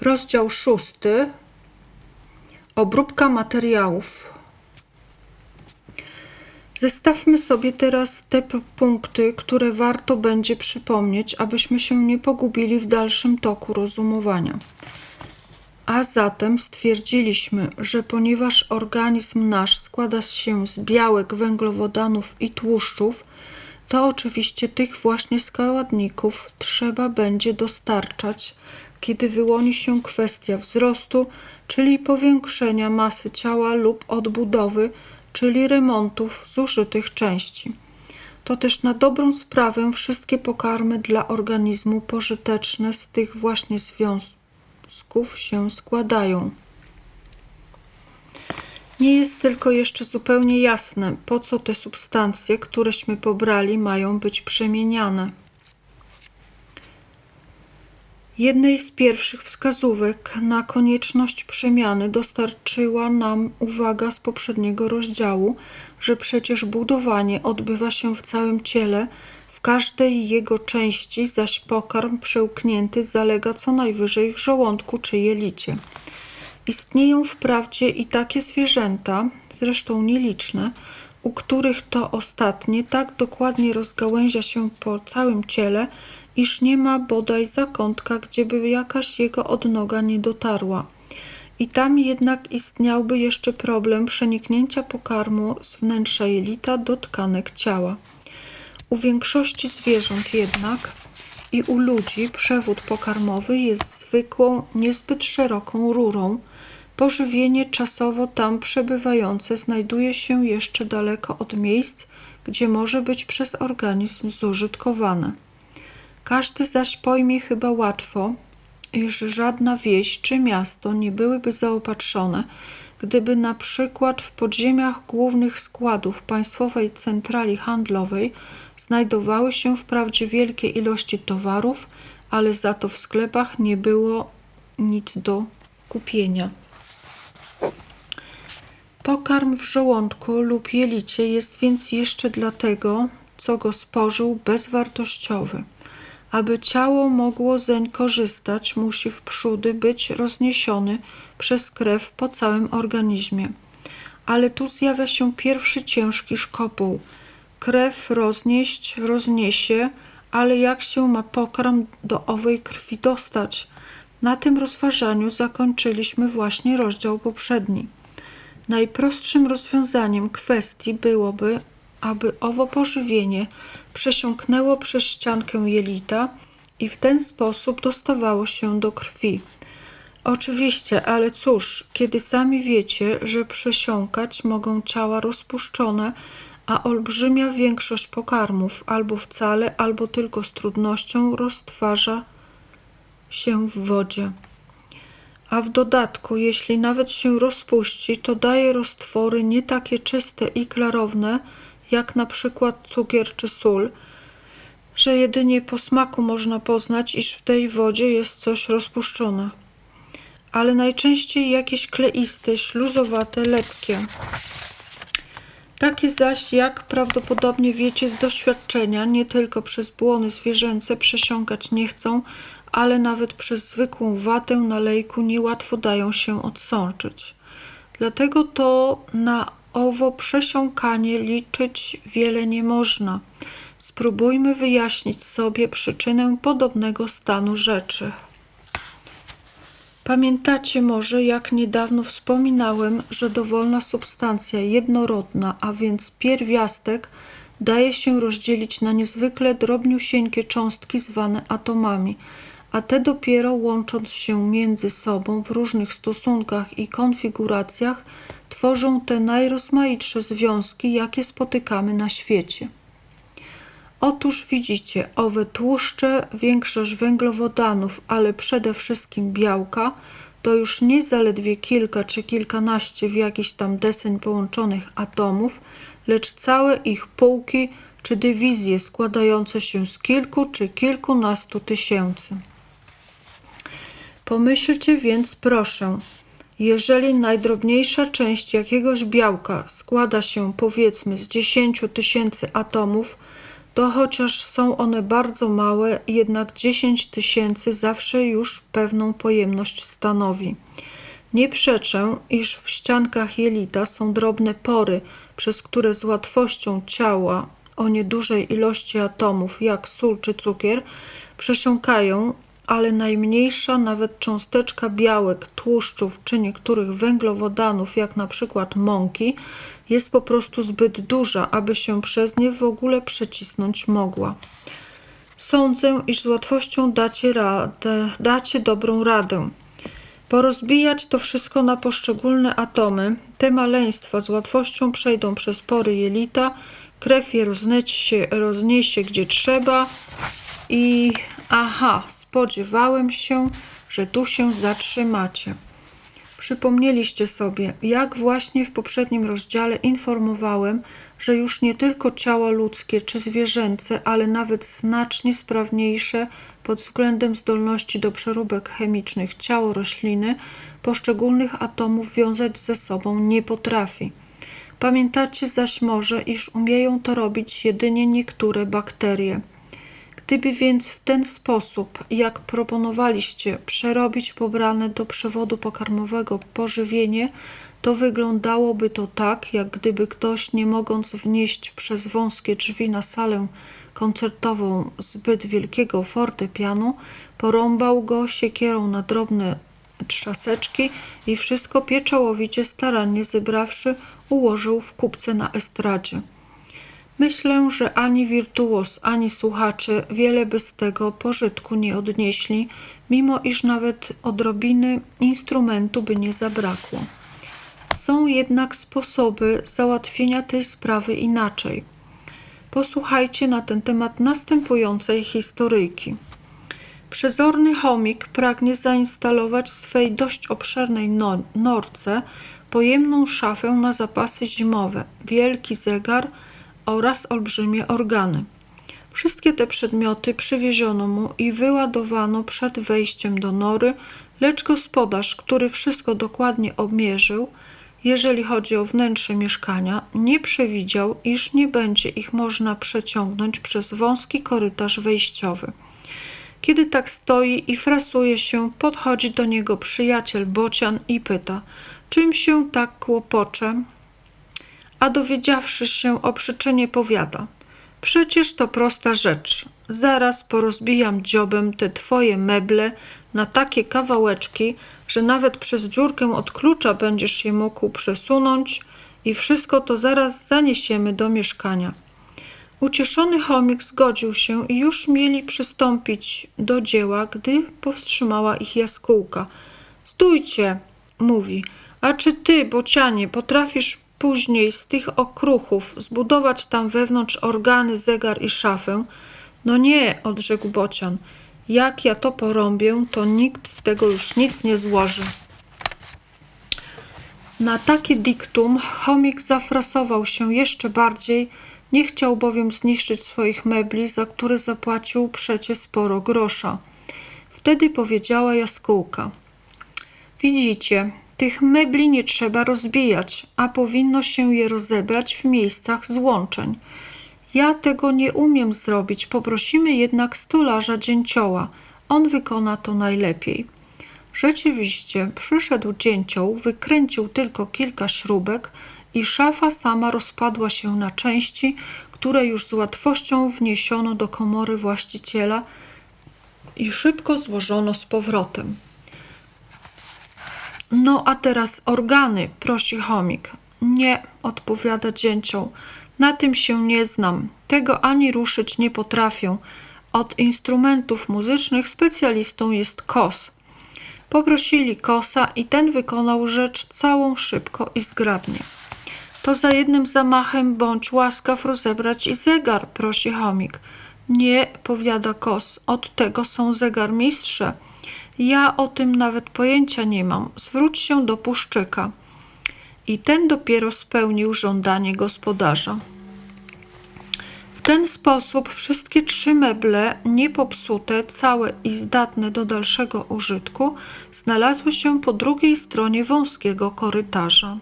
Rozdział szósty. Obróbka materiałów. Zestawmy sobie teraz te punkty, które warto będzie przypomnieć, abyśmy się nie pogubili w dalszym toku rozumowania. A zatem stwierdziliśmy, że ponieważ organizm nasz składa się z białek, węglowodanów i tłuszczów, to oczywiście tych właśnie składników trzeba będzie dostarczać, kiedy wyłoni się kwestia wzrostu, czyli powiększenia masy ciała lub odbudowy, czyli remontów zużytych części. To też na dobrą sprawę wszystkie pokarmy dla organizmu pożyteczne z tych właśnie związków się składają. Nie jest tylko jeszcze zupełnie jasne, po co te substancje, któreśmy pobrali, mają być przemieniane. Jednej z pierwszych wskazówek na konieczność przemiany dostarczyła nam uwaga z poprzedniego rozdziału, że przecież budowanie odbywa się w całym ciele, w każdej jego części, zaś pokarm przełknięty zalega co najwyżej w żołądku czy jelicie. Istnieją wprawdzie i takie zwierzęta, zresztą nieliczne, u których to ostatnie tak dokładnie rozgałęzia się po całym ciele, iż nie ma bodaj zakątka, gdzieby jakaś jego odnoga nie dotarła. I tam jednak istniałby jeszcze problem przeniknięcia pokarmu z wnętrza jelita do tkanek ciała. U większości zwierząt jednak i u ludzi przewód pokarmowy jest zwykłą, niezbyt szeroką rurą. Pożywienie czasowo tam przebywające znajduje się jeszcze daleko od miejsc, gdzie może być przez organizm zużytkowane. Każdy zaś pojmie chyba łatwo, iż żadna wieś czy miasto nie byłyby zaopatrzone, gdyby na przykład w podziemiach głównych składów państwowej centrali handlowej znajdowały się wprawdzie wielkie ilości towarów, ale za to w sklepach nie było nic do kupienia. Pokarm w żołądku lub jelicie jest więc jeszcze dla tego, co go spożył, bezwartościowy. Aby ciało mogło zeń korzystać, musi wprzódy być rozniesiony przez krew po całym organizmie. Ale tu zjawia się pierwszy ciężki szkopuł. Krew roznieść rozniesie, ale jak się ma pokarm do owej krwi dostać? Na tym rozważaniu zakończyliśmy właśnie rozdział poprzedni. Najprostszym rozwiązaniem kwestii byłoby, aby owo pożywienie przesiąknęło przez ściankę jelita i w ten sposób dostawało się do krwi. Oczywiście, ale cóż, kiedy sami wiecie, że przesiąkać mogą ciała rozpuszczone, a olbrzymia większość pokarmów albo wcale, albo tylko z trudnością roztwarza się w wodzie. A w dodatku, jeśli nawet się rozpuści, to daje roztwory nie takie czyste i klarowne, jak na przykład cukier czy sól, że jedynie po smaku można poznać, iż w tej wodzie jest coś rozpuszczone. Ale najczęściej jakieś kleiste, śluzowate, lepkie. Takie zaś, jak prawdopodobnie wiecie z doświadczenia, nie tylko przez błony zwierzęce przesiąkać nie chcą, ale nawet przez zwykłą watę na lejku niełatwo dają się odsączyć. Dlatego to na owo przesiąkanie liczyć wiele nie można. Spróbujmy wyjaśnić sobie przyczynę podobnego stanu rzeczy. Pamiętacie może, jak niedawno wspominałem, że dowolna substancja jednorodna, a więc pierwiastek, daje się rozdzielić na niezwykle drobniusieńkie cząstki zwane atomami, a te dopiero łącząc się między sobą w różnych stosunkach i konfiguracjach, tworzą te najrozmaitsze związki, jakie spotykamy na świecie. Otóż widzicie, owe tłuszcze, większość węglowodanów, ale przede wszystkim białka, to już nie zaledwie kilka czy kilkanaście w jakiś tam deseń połączonych atomów, lecz całe ich półki czy dywizje składające się z kilku czy kilkunastu tysięcy. Pomyślcie więc, proszę, jeżeli najdrobniejsza część jakiegoś białka składa się powiedzmy z 10 tysięcy atomów, to chociaż są one bardzo małe, jednak 10 tysięcy zawsze już pewną pojemność stanowi. Nie przeczę, iż w ściankach jelita są drobne pory, przez które z łatwością ciała o niedużej ilości atomów, jak sól czy cukier, przesiąkają, ale najmniejsza nawet cząsteczka białek, tłuszczów czy niektórych węglowodanów, jak na przykład mąki, jest po prostu zbyt duża, aby się przez nie w ogóle przecisnąć mogła. Sądzę, iż z łatwością dacie radę, dacie dobrą radę. Porozbijać to wszystko na poszczególne atomy, te maleństwa z łatwością przejdą przez pory jelita, krew je rozniesie, rozniesie gdzie trzeba i aha, spodziewałem się, że tu się zatrzymacie. Przypomnieliście sobie, jak właśnie w poprzednim rozdziale informowałem, że już nie tylko ciała ludzkie czy zwierzęce, ale nawet znacznie sprawniejsze pod względem zdolności do przeróbek chemicznych ciało rośliny poszczególnych atomów wiązać ze sobą nie potrafi. Pamiętacie zaś może, iż umieją to robić jedynie niektóre bakterie. Gdyby więc w ten sposób, jak proponowaliście, przerobić pobrane do przewodu pokarmowego pożywienie, to wyglądałoby to tak, jak gdyby ktoś, nie mogąc wnieść przez wąskie drzwi na salę koncertową zbyt wielkiego fortepianu, porąbał go siekierą na drobne trzaseczki i wszystko pieczołowicie starannie zebrawszy ułożył w kupce na estradzie. Myślę, że ani wirtuos, ani słuchacze wiele by z tego pożytku nie odnieśli, mimo iż nawet odrobiny instrumentu by nie zabrakło. Są jednak sposoby załatwienia tej sprawy inaczej. Posłuchajcie na ten temat następującej historyjki. Przezorny chomik pragnie zainstalować w swej dość obszernej no norce pojemną szafę na zapasy zimowe, wielki zegar oraz olbrzymie organy. Wszystkie te przedmioty przywieziono mu i wyładowano przed wejściem do nory, lecz gospodarz, który wszystko dokładnie obmierzył, jeżeli chodzi o wnętrze mieszkania, nie przewidział, iż nie będzie ich można przeciągnąć przez wąski korytarz wejściowy. Kiedy tak stoi i frasuje się, podchodzi do niego przyjaciel Bocian i pyta, czym się tak kłopocze? A dowiedziawszy się o przyczynie powiada, przecież to prosta rzecz. Zaraz porozbijam dziobem te twoje meble na takie kawałeczki, że nawet przez dziurkę od klucza będziesz je mógł przesunąć i wszystko to zaraz zaniesiemy do mieszkania. Ucieszony chomik zgodził się i już mieli przystąpić do dzieła, gdy powstrzymała ich jaskółka. Stójcie, mówi, a czy ty, bocianie, potrafisz później z tych okruchów zbudować tam wewnątrz organy, zegar i szafę? No nie, odrzekł bocian. Jak ja to porąbię, to nikt z tego już nic nie złoży. Na takie diktum chomik zafrasował się jeszcze bardziej, nie chciał bowiem zniszczyć swoich mebli, za które zapłacił przecie sporo grosza. Wtedy powiedziała jaskółka. Widzicie, tych mebli nie trzeba rozbijać, a powinno się je rozebrać w miejscach złączeń. Ja tego nie umiem zrobić, poprosimy jednak stolarza dzięcioła. On wykona to najlepiej. Rzeczywiście, przyszedł dzięcioł, wykręcił tylko kilka śrubek i szafa sama rozpadła się na części, które już z łatwością wniesiono do komory właściciela i szybko złożono z powrotem. No a teraz organy, prosi chomik. Nie, odpowiada dzięcioł. Na tym się nie znam. Tego ani ruszyć nie potrafię. Od instrumentów muzycznych specjalistą jest kos. Poprosili kosa i ten wykonał rzecz całą szybko i zgrabnie. To za jednym zamachem bądź łaskaw rozebrać i zegar, prosi chomik. Nie, powiada kos, od tego są zegarmistrze. Ja o tym nawet pojęcia nie mam. Zwróć się do puszczyka. I ten dopiero spełnił żądanie gospodarza. W ten sposób wszystkie trzy meble, niepopsute, całe i zdatne do dalszego użytku, znalazły się po drugiej stronie wąskiego korytarza.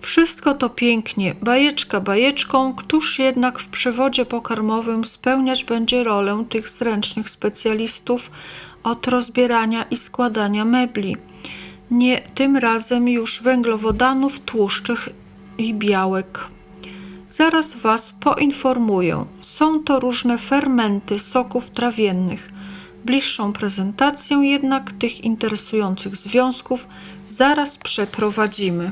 Wszystko to pięknie, bajeczka bajeczką, któż jednak w przewodzie pokarmowym spełniać będzie rolę tych zręcznych specjalistów od rozbierania i składania mebli. Nie tym razem już węglowodanów, tłuszczych i białek. Zaraz Was poinformuję. Są to różne fermenty soków trawiennych. Bliższą prezentację jednak tych interesujących związków zaraz przeprowadzimy.